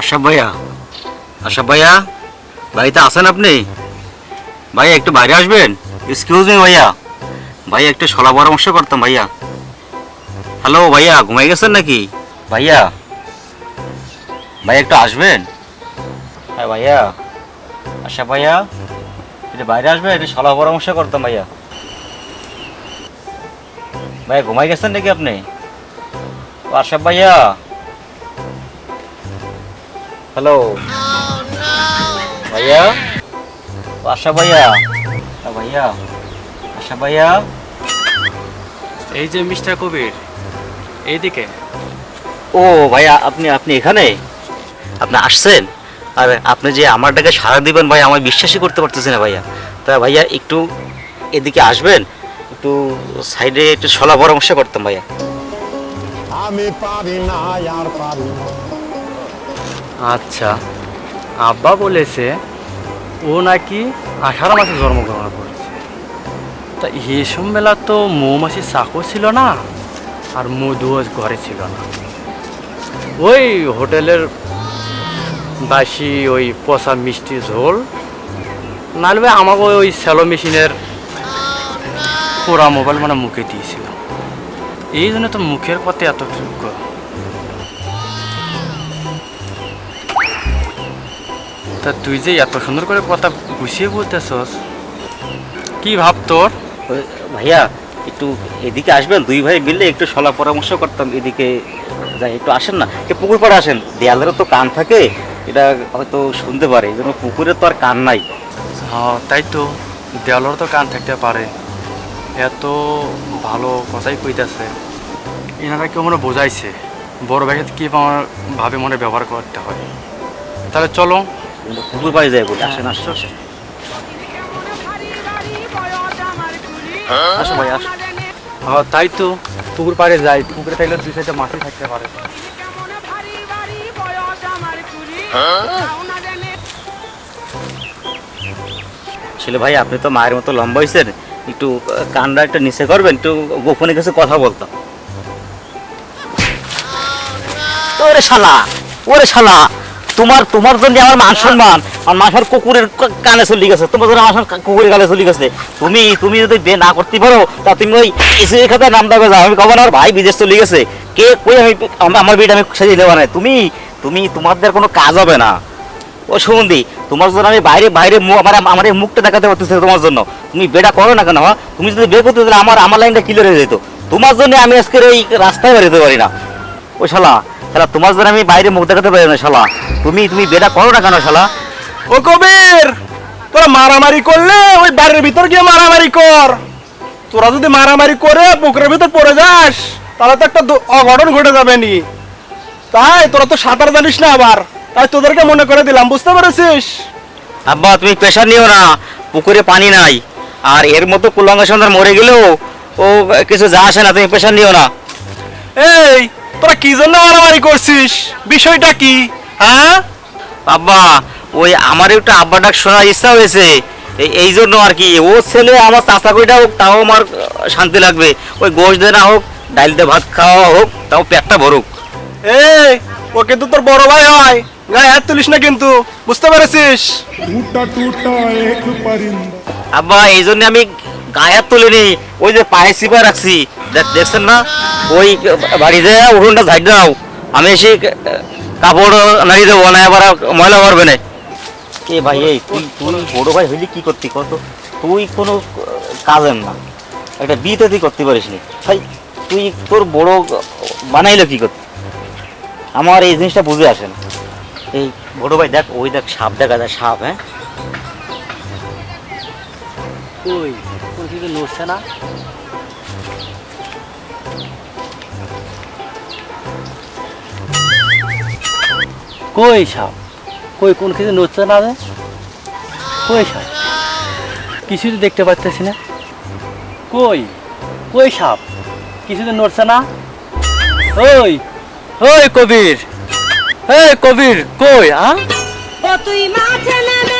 আশাফ ভাইয়া আশাফ ভাইয়া, বাড়িতে আছেন আপনি? ভাইয়া, একটু বাইরে আসবেন? ভাইয়া। ভাইয়া, একটু সলা পরামর্শ করতাম ভাইয়া। হ্যালো ভাইয়া, ঘুমাই গেছেন নাকি? ভাইয়া ভাইয়া, একটু আসবেন? হ্যাঁ ভাইয়া। আশা ভাইয়া, একটু বাইরে আসবেন, একটু সলা পরামর্শ করতাম ভাইয়া। ভাইয়া ঘুমাই গেছেন নাকি আপনি? আশাফ ভাইয়া। হ্যালো ভাইয়া? আশা ভাইয়া। ভাইয়া। আশা ভাইয়া। এই যে মিস্টার কবির এইদিকে। ও ভাইয়া আপনি আপনি এখানে? আপনি আসছেন? আর আপনি যে আমার ডাকে সাড়া দিবেন ভাই আমার বিশ্বাসই করতে পারতেছি না ভাইয়া। তা ভাইয়া একটু এদিকে আসবেন? একটু সাইডে একটু সলা পরামর্শ করতাম ভাইয়া। আমি পারি না আর পারি না। আচ্ছা আব্বা বলেছে ও নাকি আষাঢ় মাসে জন্মগ্রহণ করেছে। তা এই মেলা তো মৌমাছি চাকো ছিল না আর মধুও ঘরে ছিল না। ওই হোটেলের বাসি ওই পচা মিষ্টি ঝোল নাহলে আমাকে ওই স্যালো মেশিনের পোড়া মোবাইল মানে মুখে দিয়েছিল এই জন্য তো মুখের পথে এত যোগ্য। তা তুই যে এত সুন্দর করে কথা গুছিয়ে বলতেছস কি ভাব তোর? ভাইয়া একটু এদিকে আসবেন দুই ভাই মিলে একটু সলা পরামর্শ করতাম এদিকে যাই একটু আসেন না। একটু পুকুর পাড়ে আসেন দেয়ালেরও তো কান থাকে এটা হয়তো শুনতে পারে এই জন্য পুকুরের তো আর কান নাই। হ্যাঁ তাই তো দেওয়ালের তো কান থাকতে পারে। এত ভালো কথাই কইতাছে। এনারা কেউ মনে বোঝাইছে? বড় ভাইকে কি আমার ভাবে মনে ব্যবহার করতে হয়? তাহলে চলো। পুকুর পাড়ে যাই বলি আসেন আসেন আসেন। আসো ভাই আসো। হ্যাঁ তাই তো পুকুর পাড়ে যাই। পুকুরে থাকলে দুই সাইডে মাছই থাকতে পারে। ছেলে ভাই আপনি তো মায়ের মতো লম্বা হয়েছেন একটু কানটা একটু নিচে করবেন, একটু গোপনে কিছু কথা বলতাম। ওরে শালা ওরে শালা, তোমার তোমার জন্য আমার মান সম্মান আর মাথার কুকুরের কানে চলে গেছে, তোমার জন্য আমার কুকুরের কানে চলে গেছে। তুমি তুমি যদি বে না করতে পারো, তা তুমি ওই এসে খাতায় নাম দেবে যাও আমি কখন আমার ভাই বিদেশ চলে গেছে? কে কই আমি আমার বিয়েটা আমি সেদিন দেবো না। তুমি তুমি, তোমাদের কোনো কাজ হবে না। ও সুমন্দি, তোমার জন্য আমি বাইরে বাইরে আমার আমার মুখটা দেখাতে পারতেছি তোমার জন্য। তুমি বেটা করো না কেন হ্যাঁ? তুমি যদি বের করতে তাহলে আমার আমার লাইনটা ক্লিয়ার হয়ে যেত। তোমার জন্য আমি আজকে এই রাস্তায় বেরোতে পারি না। ও শালা শালা, তোমার জন্য আমি বাইরে মুখ দেখাতে পারি না, শালা। তুমি তুমি বেটা করো না কেন, শালা? ও কবির, তোরা মারামারি করলে ওই বাড়ির ভিতর গিয়ে মারামারি কর। তোরা যদি মারামারি করে পুকুরের ভিতর পড়ে যাস, তাহলে তো একটা অঘটন ঘটে যাবে নি। তাই তোরা তো সাঁতার জানিস না আবার। তাই তোদেরকে মনে করে দিলাম বুঝতে পেরেছিস? আব্বা তুমি প্রেশার নিও না পুকুরে পানি নাই। আর এর মতো কুলাঙ্গা সন্ধ্যার মরে গেলেও ও কিছু যা আসে না তুমি প্রেশার নিও না। এই তোরা কি জন্য মারামারি করছিস? বিষয়টা কি? হ্যাঁ? আব্বা ওই আমার একটা আব্বা ডাক শোনার ইচ্ছা হয়েছে। এই- জন্য আর কি ও ছেলে আমার চাষা কইটা হোক তাও আমার শান্তি লাগবে। ওই গোশ দিয়ে না হোক ডাইল দিয়ে ভাত খাওয়া হোক তাও পেটটা ভরুক। এই ও কিন্তু তোর বড় ভাই হয়। গায়ে হাত তুলিস না কিন্তু বুঝতে পেরেছিস? আব্বা এই জন্য আমি গায়ে হাত তুলিনি ওই যে পায়ে সিপা রাখছি। দেখছেন না? ওই বাড়ি উঠোনটা ঝাড় দাও আমি এসে কাপড় নাড়ি দেবো না আবার ময়লা করবে না। কে ভাই এই তুই তুই বড় ভাই হইলি কি করতি কত? তুই কোনো কাজের না। একটা বিয়েতে তুই করতে পারিস নি ভাই তুই তোর বড় বানাইলো কি করতে? আমার এই জিনিসটা বুঝে আসে না। এই বড় ভাই দেখ, ওই দেখ সাপ, দেখা যায় সাপ হ্যাঁ? কই কই কিন্তু নড়ছে না। কই সাপ? কই, কোন কিছু নড়ছে না রে? কই সাপ? কিছু তো দেখতে পাচ্তেছি না। কই? কই সাপ? কিছু তো নড়ছে না। ওই ওই কবির এই কবির কই তুই মাঠে নেমে